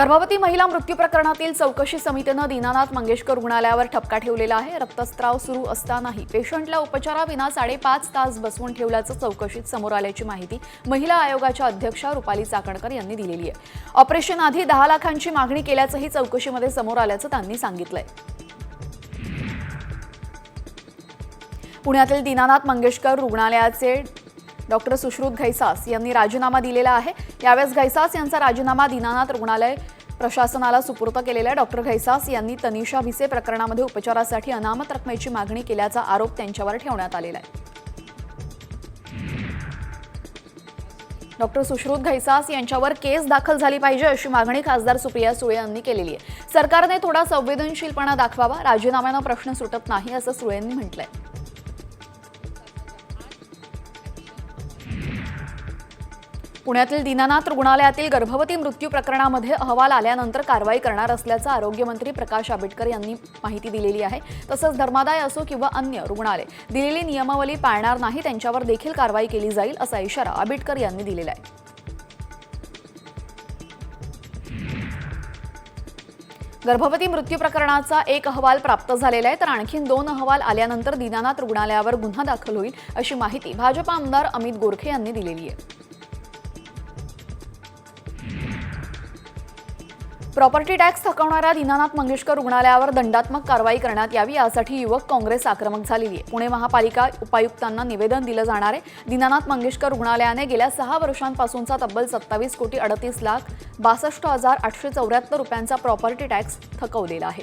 गर्भवती महिला मृत्यू प्रकरणातील चौकशी समितीनं दीनानाथ मंगेशकर रुग्णालयावर ठपका ठेवलेला आहे. रक्तस्त्राव सुरू असतानाही पेशंटला उपचाराविना साडेपाच तास बसवून ठेवल्याचं चौकशीत समोर आल्याची माहिती महिला आयोगाच्या अध्यक्षा रुपाली चाकणकर यांनी दिलेली आहे. ऑपरेशन आधी दहा लाखांची मागणी केल्याचंही चौकशीमध्ये समोर आल्याचं त्यांनी सांगितलंय. पुण्यातील दीनानाथ मंगेशकर रुग्णालयाचे डॉक्टर सुश्रुत घैसास यांनी राजीनामा दिलेला आहे. यावेळेस घैसास यांचा राजीनामा दीनानाथ रुग्णालय प्रशासनाला सुपूर्त केलेल्या आहे. डॉक्टर घैसास यांनी तनिषा भिसे प्रकरणामध्ये उपचारासाठी अनामत रकमेची मागणी केल्याचा आरोप त्यांच्यावर ठेवण्यात आलेला आहे. डॉक्टर सुश्रुत घैसास यांच्यावर केस दाखल झाली पाहिजे अशी मागणी खासदार सुप्रिया सुळे यांनी केलेली आहे. सरकारने थोडा संवेदनशीलपणा दाखवावा राजीनाम्यानं प्रश्न सुटत नाही असं सुळेंनी म्हटलंय. पुण्यातील दीनानाथ रुग्णालयातील गर्भवती मृत्यू प्रकरणामध्ये अहवाल आल्यानंतर कारवाई करणार असल्याचं आरोग्यमंत्री प्रकाश आंबेडकर यांनी माहिती दिलेली आहे. तसंच धर्मादाय असो किंवा अन्य रुग्णालय दिलेली नियमावली पाळणार नाही त्यांच्यावर देखील कारवाई केली जाईल असा इशारा आंबेडकर यांनी दिलेला आहे. गर्भवती मृत्यू प्रकरणाचा एक अहवाल प्राप्त झालेला आहे तर आणखीन दोन अहवाल आल्यानंतर दीनानाथ रुग्णालयावर गुन्हा दाखल होईल अशी माहिती भाजपा आमदार अमित गोरखे यांनी दिलेली आहे. प्रॉपर्टी टॅक्स थकवणाऱ्या दीनानाथ मंगेशकर रुग्णालयावर दंडात्मक कारवाई करण्यात यावी यासाठी युवक काँग्रेस आक्रमक झालेली आहे. पुणे महापालिका उपायुक्तांना निवेदन दिलं जाणार आहे. दीनानाथ मंगेशकर रुग्णालयाने गेल्या सहा वर्षांपासूनचा तब्बल सत्तावीस कोटी अडतीस लाख बासष्ट हजार आठशे चौऱ्याहत्तर रुपयांचा प्रॉपर्टी टॅक्स थकवलेला आहे.